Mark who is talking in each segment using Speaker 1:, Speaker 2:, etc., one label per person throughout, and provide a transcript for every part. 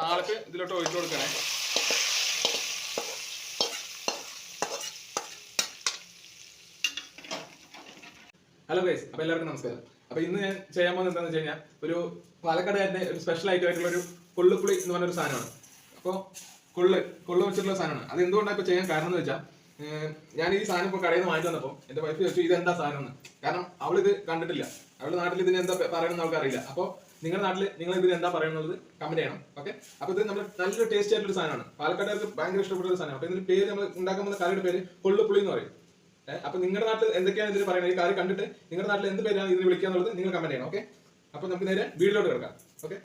Speaker 1: താളിപ്പ് ഇതിലോട്ട് ഒഴിച്ചു കൊടുക്കണേ. ഹലോ ഗൈസ് അപ്പോൾ എല്ലാവർക്കും നമസ്കാരം. അപ്പോൾ ഇന്ന് ഞാൻ ചെയ്യാൻ പോകുന്നത് എന്താണെന്ന് വെച്ച് കഴിഞ്ഞാൽ ഒരു പാലക്കാടുകാരന്റെ ഒരു സ്പെഷ്യൽ ആയിട്ടുള്ള ഒരു കൊള്ളുപ്പുളി എന്ന് പറഞ്ഞൊരു സാധനമാണ്. അപ്പോൾ കൊള്ള് കൊള്ളു വെച്ചിട്ടുള്ള സാധനമാണ്. അത് എന്തുകൊണ്ടാണ് ഇപ്പോൾ ചെയ്യാൻ കാരണം എന്ന് വെച്ചാൽ ഞാൻ ഈ സാധനം ഇപ്പോൾ കടയിൽ നിന്ന് വാങ്ങിച്ചു വന്നപ്പോൾ എന്റെ വൈഫ് ചോദിച്ചു ഇത് എന്താ സാധനം? എന്ന്. കാരണം അവൾ ഇത് കണ്ടിട്ടില്ല. അവളുടെ നാട്ടിൽ ഇതിന് എന്താ പറയണമെന്ന് അവൾക്ക് അറിയില്ല അപ്പോൾ നിങ്ങളുടെ നാട്ടിൽ നിങ്ങൾ ഇതിന് എന്താ പറയുന്നത്? കമന്റ് ചെയ്യണം ഓക്കെ അപ്പോൾ ഇത് നമ്മൾ നല്ലൊരു ടേസ്റ്റ് ആയിട്ടുള്ള സാധനമാണ്. പാലക്കാട്ടുകാർക്ക് ഭയങ്കര ഇഷ്ടപ്പെട്ട ഒരു സാധനമാണ്. അപ്പോൾ ഇതിന്റെ പേര് നമ്മൾ ഉണ്ടാക്കാൻ പോകുന്ന കറിയുടെ പേര് കൊള്ളുപുളി എന്ന് പറയും. അപ്പൊ നിങ്ങളുടെ നാട്ടിൽ എന്തൊക്കെയാണ് ഇതിന് പറയുന്നത്? ഈ കാര്യം കണ്ടിട്ട് നിങ്ങളുടെ നാട്ടിൽ എന്ത് പേരാണ് ഇതിന് വിളിക്കുക എന്നുള്ളത് നിങ്ങൾ കമന്റ് ചെയ്യണം ഓക്കെ അപ്പൊ നമുക്ക് നേരെ വീട്ടിലോട്ട് കിടക്കാം ഓക്കെ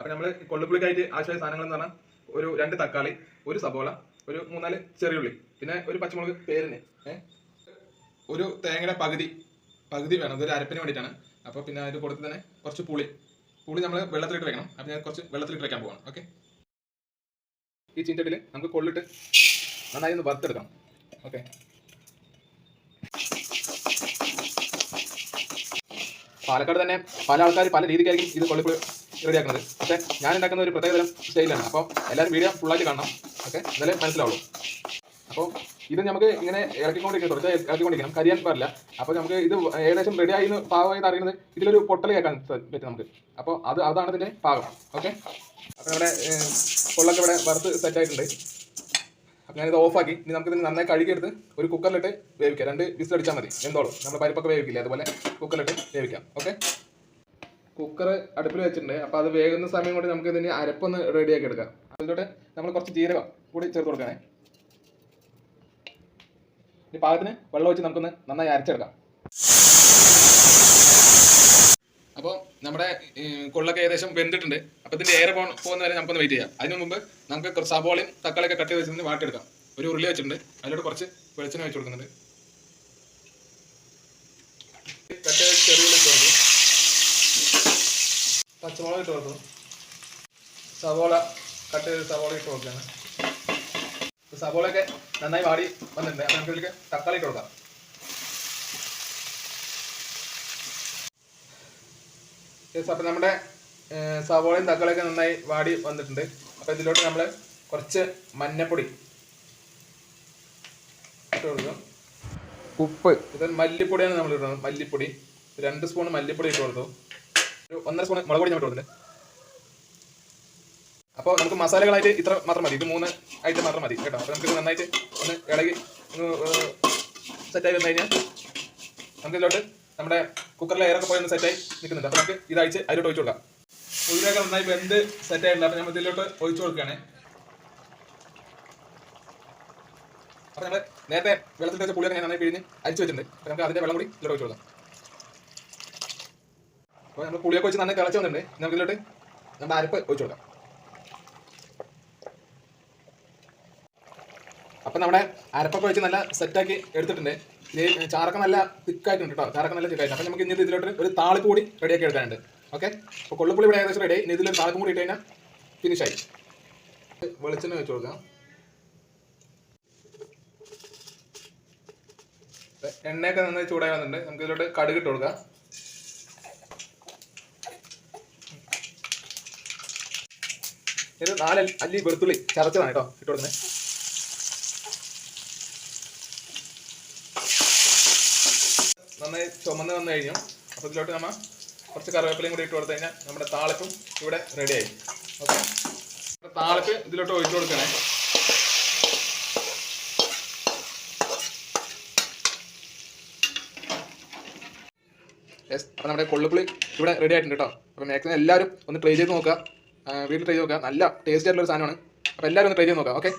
Speaker 1: അപ്പൊ നമ്മൾ കൊള്ളുപുളിക്കായിട്ട് ആവശ്യമായ സാധനങ്ങൾ എന്ന് പറഞ്ഞാൽ ഒരു രണ്ട് തക്കാളി ഒരു സബോള ഒരു മൂന്നാൽ ചെറിയുള്ളി പിന്നെ ഒരു പച്ചമുളക് പേരിന് ഒരു തേങ്ങയുടെ പകുതി പകുതി വേണം. ഇതൊരു അരപ്പിന് വേണ്ടിയിട്ടാണ്. അപ്പോൾ പിന്നെ അതിന്റെ കൂടെ തന്നെ കുറച്ച് പുളി പുളി നമ്മൾ വെള്ളത്തിലിട്ട് വെക്കണം. അപ്പോൾ ഞാൻ കുറച്ച് വെള്ളത്തിലിട്ട് വെക്കാൻ പോവാണ്. ഓക്കെ ഈ ചീന്തട്ടിൽ നമുക്ക് കൊള്ളിട്ട് നന്നായി ഒന്ന് വറുത്തെടുക്കാം ഓക്കെ പാലക്കാട് തന്നെ പല ആൾക്കാർ പല രീതിക്കായിരിക്കും ഇത് കൊള്ളിപ്പുളി റെഡിയാക്കുന്നത്. പക്ഷേ ഞാൻ ഉണ്ടാക്കുന്ന ഒരു പ്രത്യേകതരം സ്റ്റൈലാണ് അപ്പോൾ എല്ലാവരും വീഡിയോ ഫുള്ളായിട്ട് കാണണം. ഓക്കെ എന്നാലേ മനസ്സിലാവുള്ളൂ. അപ്പോൾ ഇത് നമുക്ക് ഇങ്ങനെ ഇറക്കിക്കൊണ്ടിരിക്കണം തുടർച്ച ഇറക്കിക്കൊണ്ടിരിക്കണം. കരിയാൻ പാടില്ല. അപ്പോൾ നമുക്ക് ഇത് ഏകദേശം റെഡി ആയി പാകമായിട്ട് അറിയുന്നത് ഇതിലൊരു പൊട്ടൽ കേൾക്കാൻ പറ്റും നമുക്ക്. അപ്പോൾ അത് അതാണ് ഇതിന്റെ പാകം. ഓക്കെ അപ്പോൾ നമ്മുടെ പൊള്ളൊക്കെ ഇവിടെ വറുത്ത് സെറ്റ് ആയിട്ടുണ്ട്. അപ്പോൾ ഞാനിത് ഓഫാക്കി ഇനി നമുക്ക് ഇതിന് നന്നായി കഴുകിയെടുത്ത് ഒരു കുക്കറിലിട്ട് വേവിക്കാം. രണ്ട് വിസിൽ അടിച്ചാൽ മതി. എന്തോളും. നമ്മൾ പരിപ്പൊക്കെ വേവിക്കില്ല? അതുപോലെ കുക്കറിലിട്ട് വേവിക്കാം. ഓക്കെ കുക്കർ അടുപ്പിൽ വെച്ചിട്ടുണ്ട്. അപ്പോൾ അത് വേകുന്ന സമയം കൊണ്ട് നമുക്ക് ഇതിന് അരപ്പൊന്ന് റെഡിയാക്കി എടുക്കാം. അതിലോട്ട് നമ്മൾ കുറച്ച് ജീരകം കൂടി ചേർത്ത് കൊടുക്കണേ. ഈ പാകത്തിന് വെള്ളം ഒഴിച്ച് നമുക്കൊന്ന് നന്നായി അരച്ചെടുക്കാം. അപ്പോൾ നമ്മുടെ കൊള്ളൊക്കെ ഏകദേശം വെന്തിട്ടുണ്ട്. അപ്പോൾ ഇതിന്റെ പോ പോകുന്ന വരെ നമുക്കൊന്ന് വെയിറ്റ് ചെയ്യാം. അതിന് മുമ്പ് നമുക്ക് കുറച്ച് സബോളയും തക്കാളിയൊക്കെ കട്ട് ചെയ്ത് വെച്ചിട്ട് വാട്ടിയെടുക്കാം. ഒരു ഉരുളി വെച്ചിട്ടുണ്ട്. അതിലോട്ട് കുറച്ച് വെളിച്ചെണ്ണ വെച്ച് കൊടുക്കുന്നുണ്ട്. കട്ട് ചെയ്ത് ചെറിയ കൊടുക്കും പച്ചമുളക് ഇട്ട് കൊടുക്കും സവോള കട്ട് ചെയ്ത് സവോള ഇട്ട് കൊടുക്കുകയാണ്. സവോളയൊക്കെ നന്നായി വാടി വന്നിട്ടുണ്ട്. അപ്പോൾ നമുക്ക് ഇതിലേക്ക് തക്കാളി ഇട്ട് കൊടുക്കാം അപ്പം നമ്മുടെ സവോളയും തക്കാളിയൊക്കെ നന്നായി വാടി വന്നിട്ടുണ്ട്. അപ്പോൾ ഇതിലോട്ട് നമ്മൾ കുറച്ച് മഞ്ഞപ്പൊടി ഇട്ട് കൊടുക്കും. ഉപ്പ്. ഇത് മല്ലിപ്പൊടിയാണ് നമ്മൾ ഇടുന്നത്. മല്ലിപ്പൊടി. രണ്ട് സ്പൂൺ മല്ലിപ്പൊടി ഇട്ട് കൊടുത്തു. ഒരു ഒന്നര സ്പൂൺ മുളക് പൊടി ഞാൻ ഇട്ട് കൊടുത്തിട്ടുണ്ട്. അപ്പോൾ നമുക്ക് മസാലകളായിട്ട് ഇത്ര മാത്രം മതി. ഇത് മൂന്ന് ഐറ്റം മാത്രം മതി കേട്ടോ. അപ്പോൾ നമുക്കിത് നന്നായിട്ട് ഒന്ന് ഇളകി ഒന്ന് സെറ്റായി വന്നു കഴിഞ്ഞാൽ നമുക്കിതിലോട്ട് നമ്മുടെ കുക്കറിലെ എയറൊക്കെ പോയി ഒന്ന് സെറ്റായി നിൽക്കുന്നുണ്ട്. അപ്പോൾ നമുക്ക് ഇത് അയച്ച് അതിലോട്ട് ഒഴിച്ചു കൊടുക്കാം. ഉള്ളിലൊക്കെ നന്നായി വെന്ത് സെറ്റായിട്ടുണ്ട് അപ്പോൾ നമ്മൾ ഇതിലോട്ട് ഒഴിച്ചു കൊടുക്കുകയാണ്. അപ്പോൾ നമ്മൾ നേരത്തെ വെള്ളത്തിൽ വെച്ച പുളിയൊക്കെ ഞാൻ നന്നായി പിഴിഞ്ഞ് അരിച്ചു വെച്ചിട്ടുണ്ട്. അപ്പോൾ നമുക്ക് അതിന്റെ വെള്ളം കൂടി ഇതിലോട്ട് ഒഴിച്ചു കൊടുക്കാം. അപ്പോൾ നമ്മൾ പുളിയൊക്കെ വെച്ച് നന്നായി തിളച്ച് വന്നിട്ടുണ്ട്. നമുക്കിതിലോട്ട് നമ്മുടെ അരപ്പ് ഒഴിച്ചു കൊടുക്കാം. അപ്പൊ നമ്മുടെ അരപ്പൊക്കെ വെച്ച് നല്ല സെറ്റാക്കി എടുത്തിട്ടുണ്ട്. ഇത് ചാറൊക്കെ നല്ല തിക്കായിട്ടുണ്ട് കേട്ടോ ചാറൊക്കെ നല്ല തിക്കായിട്ടുണ്ട് അപ്പൊ നമുക്ക് ഇനി ഇതിലോട്ട് ഒരു താളിപ്പ് കൂടി റെഡിയാക്കി എടുക്കാനുണ്ട്. ഓക്കെ അപ്പൊ കൊള്ളുപ്പുളി ഇവിടെ ഏകദേശം റെഡി ഇനി ഇതിലൊരു താളിപ്പും കൂടി ഇട്ട് കഴിഞ്ഞാൽ ഫിനിഷ് ആയി. വെളിച്ചെണ്ണ വെച്ച് കൊടുക്കാം. എണ്ണയൊക്കെ നന്നായി ചൂടായി വന്നിട്ടുണ്ട്. നമുക്ക് ഇതിലോട്ട് കടുക് ഇട്ട് കൊടുക്കാം. ഇത് നാല് അല്ലി വെളുത്തുള്ളി ചതച്ചതാണ് കേട്ടോ ഇട്ട് കൊടുക്കുന്നത്. നന്നായി ചുമന്ന് വന്നു കഴിഞ്ഞു. അപ്പോൾ ഇതിലോട്ട് നമ്മൾ കുറച്ച് കറിവേപ്പിലയും കൂടി ഇട്ട് കൊടുത്തു കഴിഞ്ഞാൽ നമ്മുടെ താളിപ്പും ഇവിടെ റെഡിയായി ഓക്കെ താളിപ്പ് ഇതിലോട്ട് ഒഴിച്ചു കൊടുക്കണേ. യെസ് അപ്പോൾ നമ്മുടെ കൊള്ളുപ്പുളി ഇവിടെ റെഡി ആയിട്ടുണ്ട് കേട്ടോ അപ്പോൾ മാക്സിമം എല്ലാവരും ഒന്ന് ട്രൈ ചെയ്ത് നോക്കുക. വീട്ടിൽ ട്രൈ ചെയ്ത് നോക്കുക. നല്ല ടേസ്റ്റ് ആയിട്ടുള്ള ഒരു സാധനമാണ്. അപ്പോൾ എല്ലാവരും ഒന്ന് ട്രൈ ചെയ്ത് നോക്കുക ഓക്കെ